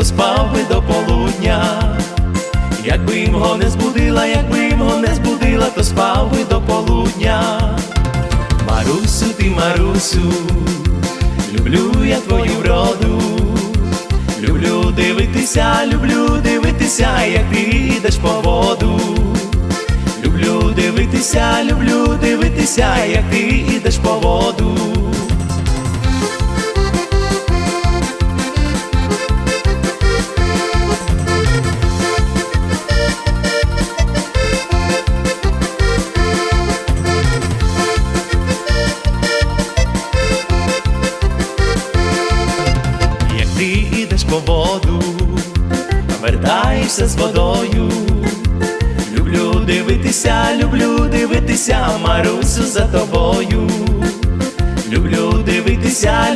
то спав би до полудня. Якби його не збудила, якби його не збудила, то спав би до полудня. Марусю, ти Марусю, люблю я твою вроду. Люблю дивитися, люблю дивитися, як ти йдеш по воду. Люблю дивитися, люблю дивитися, як ти йдеш по воду. Воду, вертаєшся з водою. Люблю дивитися, люблю дивитися, Марусю за тобою. Люблю дивитися.